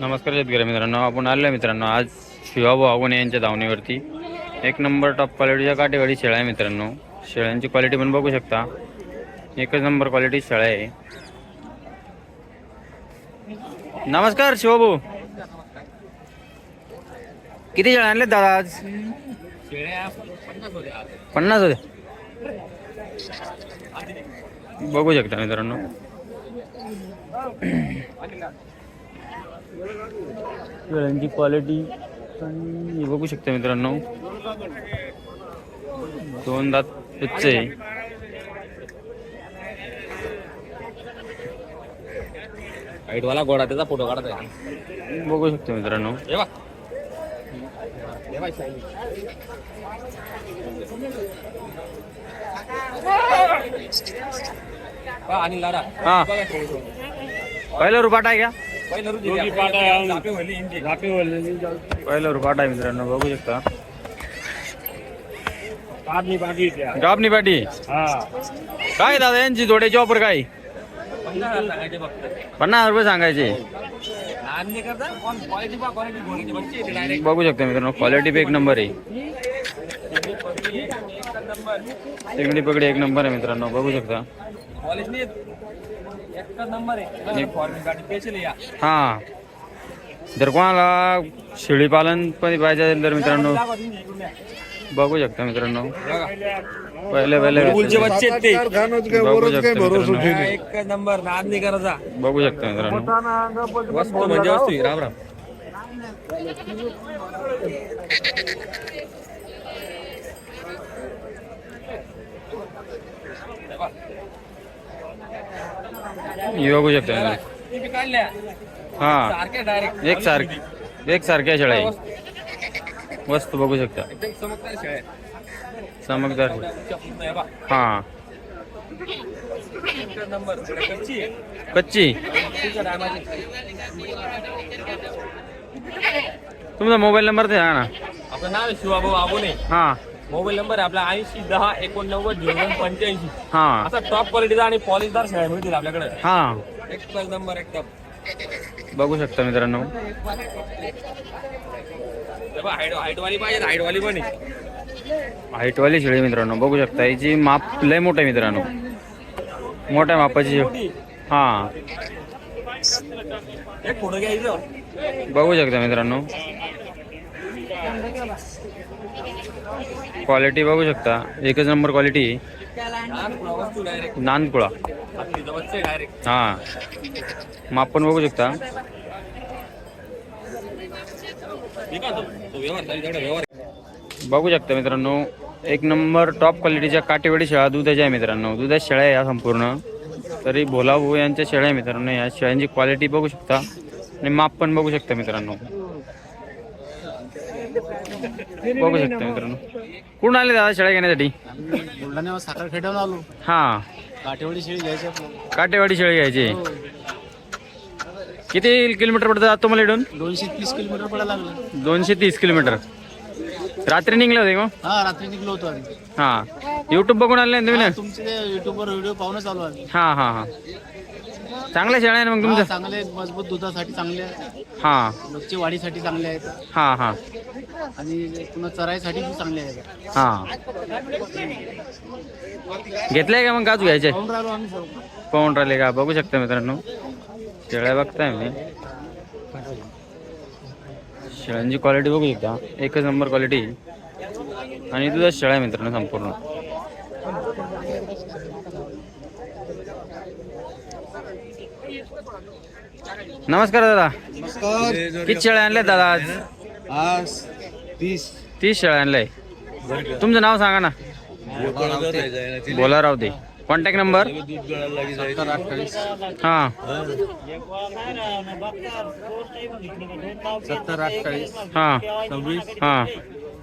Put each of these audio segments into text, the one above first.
नमस्कार शेतकरी मित्रांनो आपण आलो मित्रांनो आज शिवाभाऊ आगोने यांच्या धावणीवरती. एक नंबर टॉप क्वालिटीच्या काटेवाडी शेळ्या आहे मित्रांनो. शेळ्यांची क्वालिटी पण बघू शकता. एकच नंबर क्वालिटी शेळ्या आहे. नमस्कार शिवभाऊ किती शेळ्या आणले दादा आज? पन्नास होते. बघू शकता मित्रांनो. शेळ्यांची क्वालिटी. आणि हे बघू शकता मित्रांनो. दोन दात उच्च आहे. वाला गोडा त्याचा फोटो काढत आहे बघू शकता मित्रांनो. आणि लाडा हा. पहिला रुपाट आहे का? पहिलं रुची द्या. झापे भरली इंची. पहिला रुपाट आहे मित्रांनो बघू शकता. गाबनी पाटी हा. काय दादा यांची जोड्याची ऑफर काय? पन्नास रुपये सांगायचे. बघू शकता मित्रांनो क्वालिटी बी एक नंबर आहे. शेगडी पगडी एक नंबर. आहे मित्रांनो बघू शकता. हा. जर कोणाला शेळी पालन पण पाहिजे असेल तर मित्रांनो. बघू शकता मित्रांनो. पहिले पहिले. बघू शकता मित्रांनो. एकच नंबर नाद नाही करायचा. बघू शकता मित्रांनो. वस्तू म्हणजे राम राम. हे बघू शकता मित्रांनो ती बी काढल्या हा सारखे डायरेक्ट एक सारख एक सारख्या शेळ्या आहे वस्तू बघू शकता एकदम चमकदार शेळ्या आहेत. चमकदार तुमच्या पूर्ण आहे बा. हा एकच नंबर शेळ्या कच्ची आहे. कच्ची तुमच्या टायमाची. तुमचा मोबाईल नंबर ते सांगा ना आपलं नाव आहे शिवाभाऊ आबोने हा मोबाईल नंबर आपला ऐंशी दहा एकोणनव्वद झिरो दोन पंच्याऐंशी. हा. असा टॉप क्वालिटीचा आणि पॉलिशदार शेळ्या मिळतील आपल्याकडे. हा. एकच नंबर एकदम बघू शकता मित्रांनो. हाईटवाली पाहिजे हाईटवाली पण आहे. हाईटवाली शेळी मित्रांनो बघू शकता. याची माप लय मोठं आहे मित्रांनो. मोठ्या मापाची. शेळी. हा. एक बघू शकता मित्रांनो. क्वालिटी बघू शकता. एकच नंबर क्वालिटी. लहान नानकुळा. हा. माप पण बघू शकता. बघू शकता मित्रांनो एक नंबर टॉप क्वालिटीच्या काटेवाडी शेळा दुधाच्या आहे मित्रांनो. दुधाच्या शेळ्या आहे या संपूर्ण. तरी भोला भाऊ यांच्या शेळ्या आहे मित्रांनो. या शेळ्यांची क्वालिटी बघू शकता. आणि माप पण बघू शकता मित्रांनो. बघू शकता मित्रांनो. कुठून आले दादा शेळ्या घेण्यासाठी? बुलढाण्यावर साखर खेटवून आलो. हा. काठेवाडी शेळी घ्यायची आपल्याला. काटेवाडी शेळी घ्यायची. किती किलोमीटर पडतात तुम्हाला इथून दोनशे तीस किलोमीटर पडायला लागलं. दोनशे तीस किलोमीटर. रात्री निघले होते मग? हा रात्री निघलो होतो आम्ही. हा. युट्यूब बघून आले ना तुम्ही ना? तुमचे ते युट्यूबवर व्हिडिओ पाहूनच आलो आम्ही. हा हा हा. चांगल्या शेळ्या आहे ना मग हा, तुमच्या? चांगले आहेत, मजबूत दुधासाठी चांगले आहेत. हा. बच्चे वाढीसाठी चांगले आहेत. हा हा. आणि पुन्हा चराईसाठी पण चांगले आहेत. हा. घेतलंय का मग काजू घ्यायचे? पाहून राहिलो आम्ही सर्व. पाहून राहिले का? बघू शकता मित्रांनो. शेळ्या बघताय मी. शेळ्यांची क्वालिटी बघू शकता. एकच नंबर क्वालिटी आणि तुझा शेळ्या मित्रांनो संपूर्ण. नमस्कार दादा. किती शेळ्या आणल्या दादा आज? आज तीस. तीस शेळ्या आणलंय. तुमचं नाव सांगा ना. बोला राव दे. कॉन्टॅक्ट नंबर हा. सत्तर अठ्ठावीस. हा. सव्वीस. हा.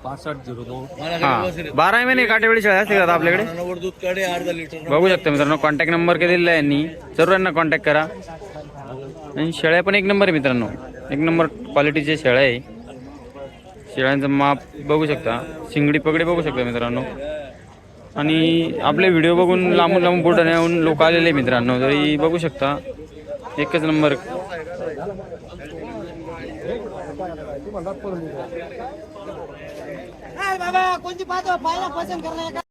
पासष्ट झिरो दोन. हा. बारा महिने काटेवेळी शेळ्या असते का आपल्याकडे? दूध काढे अर्धा लिटर बघू शकता मित्रांनो कॉन्टॅक्ट नंबर दिलेला आहे यांनी? जरूर यांना कॉन्टॅक्ट करा. आणि शेळ्या पण एक नंबर आहे मित्रांनो. एक नंबर क्वालिटीचे शेळ्या आहे. शेळ्यांचं माप बघू शकता. शिंगडी पगडी बघू शकता मित्रांनो. आणि आपले व्हिडिओ बघून लांबून लांबून बुलढाण्याहून लोक आलेले मित्रांनो. तरी बघू शकता. एकच नंबर बाबा कोणती पाहतो? पाहिला पसंत करणार